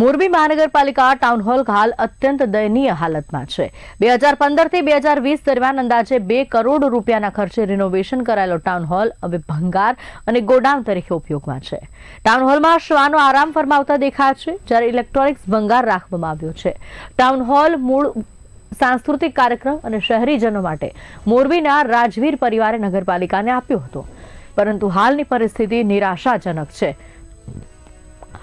મોરબી મહાનગરપાલિકા town hall હાલ અત્યંત દયનીય હાલતમાં છે. બે હજાર પંદરથી બે હજાર વીસ દરમિયાન અંદાજે બે કરોડ રૂપિયાના ખર્ચે રિનોવેશન કરાયેલો ટાઉન હોલ હવે ભંગાર અને ગોડાઉન તરીકે ઉપયોગમાં છે. ટાઉન હોલમાં શ્વાનો આરામ ફરમાવતા દેખાય છે, જ્યારે ઇલેક્ટ્રોનિક્સ ભંગાર રાખવામાં આવ્યો છે. ટાઉન હોલ મૂળ સાંસ્કૃતિક કાર્યક્રમ અને શહેરીજનો માટે મોરબીના રાજવીર પરિવારે નગરપાલિકાને આપ્યો હતો. પરંતુ હાલની પરિસ્થિતિ નિરાશાજનક છે.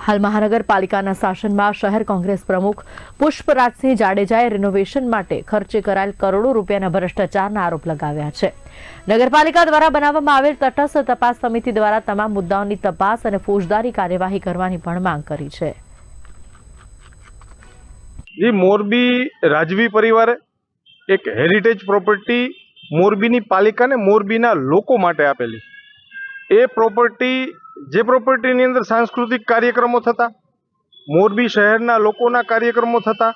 હાલ મહાનગરપાલિકાના શાસનમાં શહેર કોંગ્રેસ પ્રમુખ પુષ્પરાજસિંહ જાડેજાએ રિનોવેશન માટે ખર્ચે કરાયેલ કરોડો રૂપિયાના ભ્રષ્ટાચારના આરોપ લગાવ્યા છે. નગરપાલિકા દ્વારા બનાવવામાં આવેલ તટસ્થ તપાસ સમિતિ દ્વારા તમામ મુદ્દાઓની તપાસ અને ફોજદારી કાર્યવાહી કરવાની પણ માંગ કરી છે. જે, મોરબી રાજવી પરિવારે એક હેરિટેજ પ્રોપર્ટી મોરબીની પાલિકાને મોરબીના લોકો માટે આપેલી. એ પ્રોપર્ટી જે પ્રોપર્ટીની અંદર સાંસ્કૃતિક કાર્યક્રમો થતા, મોરબી શહેરના લોકોના કાર્યક્રમો થતા,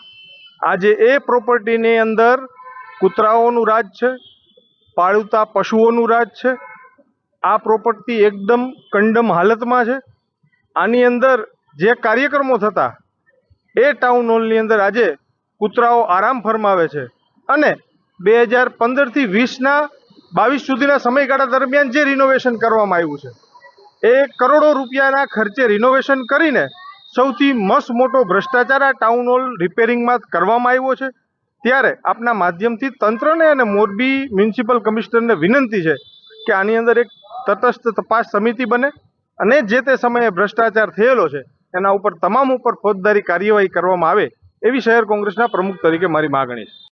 આજે એ પ્રોપર્ટીની અંદર કૂતરાઓનું રાજ છે, પાળતા પશુઓનું રાજ છે, આ પ્રોપર્ટી એકદમ કંડમ હાલતમાં છે. આની અંદર જે કાર્યક્રમો થતા, એ ટાઉન હોલની અંદર આજે કૂતરાઓ આરામ ફરમાવે છે. અને બે હજાર પંદરથી વીસના બાવીસ સુધીના સમયગાળા દરમિયાન જે રિનોવેશન કરવામાં આવ્યું છે એ કરોડો રૂપિયાના ખર્ચે રિનોવેશન કરીને સૌથી મસ્ત મોટો ભ્રષ્ટાચાર આ ટાઉન હોલ રિપેરિંગમાં કરવામાં આવ્યો છે. ત્યારે આપના માધ્યમથી તંત્રને અને મોરબી મ્યુનિસિપલ કમિશનરને વિનંતી છે કે આની અંદર એક તટસ્થ તપાસ સમિતિ બને અને જે તે સમયે ભ્રષ્ટાચાર થયેલો છે, એના ઉપર તમામ ઉપર ફોજદારી કાર્યવાહી કરવામાં આવે એવી શહેર કોંગ્રેસના પ્રમુખ તરીકે મારી માગણી છે.